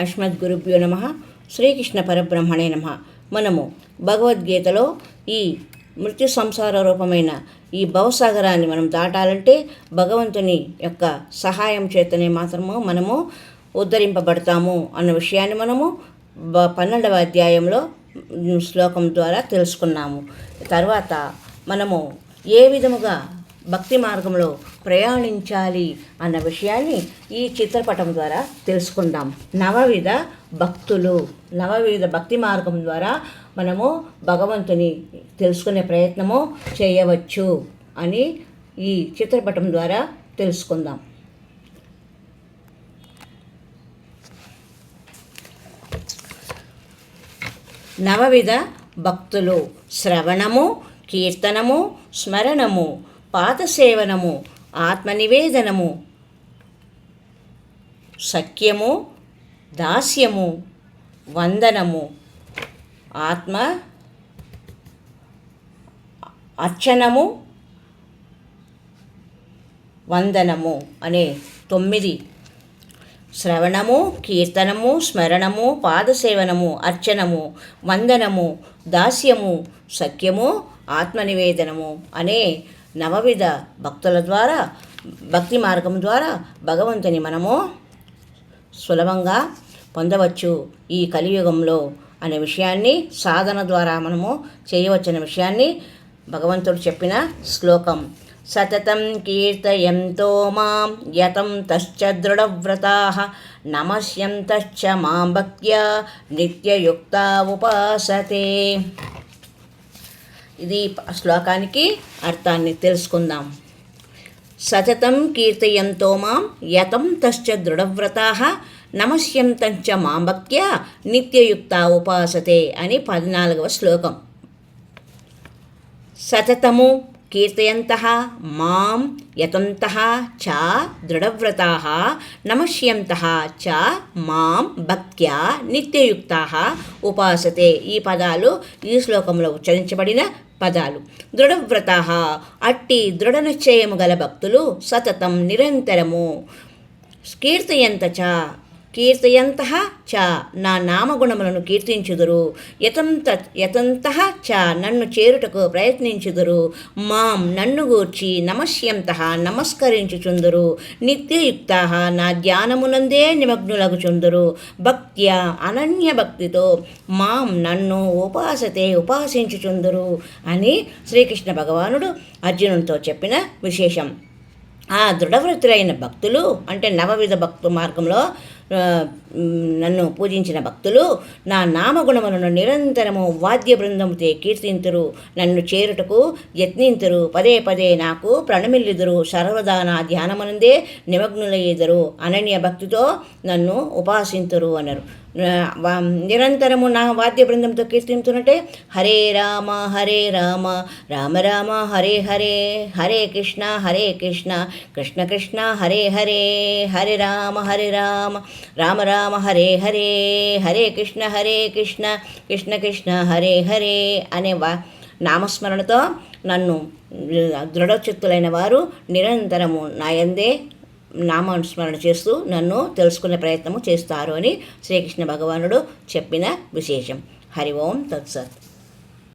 అస్మద్గురుభ్యో నమ. శ్రీకృష్ణ పరబ్రహ్మణే నమ. మనము భగవద్గీతలో ఈ మృత్యు సంసార రూపమైన ఈ భవసాగరాన్ని మనం దాటాలంటే భగవంతుని యొక్క సహాయం చేతనే మాత్రము మనము ఉద్ధరింపబడతాము అన్న విషయాన్ని మనము పన్నెండవ అధ్యాయంలో శ్లోకం ద్వారా తెలుసుకున్నాము. తర్వాత మనము ఏ విధముగా భక్తి మార్గంలో ప్రయాణించాలి అన్న విషయాన్ని ఈ చిత్రపటం ద్వారా తెలుసుకుందాం. నవవిధ భక్తులు. నవవిధ భక్తి మార్గం ద్వారా మనము భగవంతుని తెలుసుకునే ప్రయత్నము చేయవచ్చు అని ఈ చిత్రపటం ద్వారా తెలుసుకుందాం. నవవిధ భక్తులు. శ్రవణము కీర్తనము స్మరణము పాదసేవనము ఆత్మనివేదనము సఖ్యము దాస్యము వందనము ఆత్మ అర్చనము వందనము అనే తొమ్మిది శ్రవణము కీర్తనము స్మరణము పాదసేవనము అర్చనము వందనము దాస్యము సఖ్యము ఆత్మనివేదనము అనే నవవిధ భక్తుల ద్వారా భక్తి మార్గం ద్వారా భగవంతుని మనము సులభంగా పొందవచ్చు ఈ కలియుగంలో అనే విషయాన్ని సాధన ద్వారా మనము చేయవచ్చనే విషయాన్ని భగవంతుడు చెప్పిన శ్లోకం. సతతం కీర్తయంతో మాం యతం తశ్చ దృఢవ్రతా నమస్యంతశ్చ మాం భక్త్యా నిత్యయుక్త ఉపాసతే. ఇది శ్లోకానికి అర్థాన్ని తెలుసుకుందాం. సతతం కీర్తయంతో మాం యతం తశ్చ దృఢవ్రతా నమస్యంతంచ మాం భక్త్య నిత్యయుక్త ఉపాసతే అని పద్నాలుగవ శ్లోకం. సతతము కీర్తయంత మాం యతంత చ దృఢవ్రతా నమస్యంత చ మాం భక్త్యా నిత్యయుక్త ఉపాసతే. ఈ పదాలు ఈ శ్లోకంలో ఉచ్చరించబడిన పదాలు. దృఢవ్రత అట్టి దృఢ నిశ్చయము గల భక్తులు సతతం నిరంతరము. కీర్తయంత చ కీర్తయంత చ నా నామగుణములను కీర్తించుదురు. యతంత యతంత చ నన్ను చేరుటకు ప్రయత్నించుదురు. మాం నన్ను గూర్చి నమస్యంత నమస్కరించుచుందురు. నిత్యయుక్త నా ధ్యానమునందే నిమగ్నులగుచుందురు. భక్త్య అనన్య భక్తితో మాం నన్ను ఉపాసతే ఉపాసించుచుందురు అని శ్రీకృష్ణ భగవానుడు అర్జునునితో చెప్పిన విశేషం. ఆ దృఢవృత్తులైన భక్తులు అంటే నవవిధ భక్తు మార్గంలో ఆ, మ్, నన్ను పూజించిన భక్తులు నా నామగుణములను నిరంతరము వాద్య బృందముతే కీర్తింతురు. నన్ను చేరుటకు యత్నింతురు. పదే పదే నాకు ప్రణమిల్లిదురు. సర్వదా నా ధ్యానమునందే నిమగ్నులయ్యేదరు. అనన్య భక్తితో నన్ను ఉపాసింతురు అన్నారు నిరంతరము నా వాద్య బృందంతో కీర్తింతున్నట్టే హరే రామ హరే రామ రామ రామ హరే హరే హరే కృష్ణ హరే కృష్ణ కృష్ణ కృష్ణ హరే హరే హరే రామ హరే రామ రామ రామ హరే హరే హరే కృష్ణ హరే కృష్ణ కృష్ణ కృష్ణ హరే హరే అనే వా నామస్మరణతో నన్ను దృఢచిత్తులైన వారు నిరంతరము నాయందే నామస్మరణ చేస్తూ నన్ను తెలుసుకునే ప్రయత్నము చేస్తారు అని శ్రీకృష్ణ భగవానుడు చెప్పిన విశేషం. హరి ఓం తత్సత్.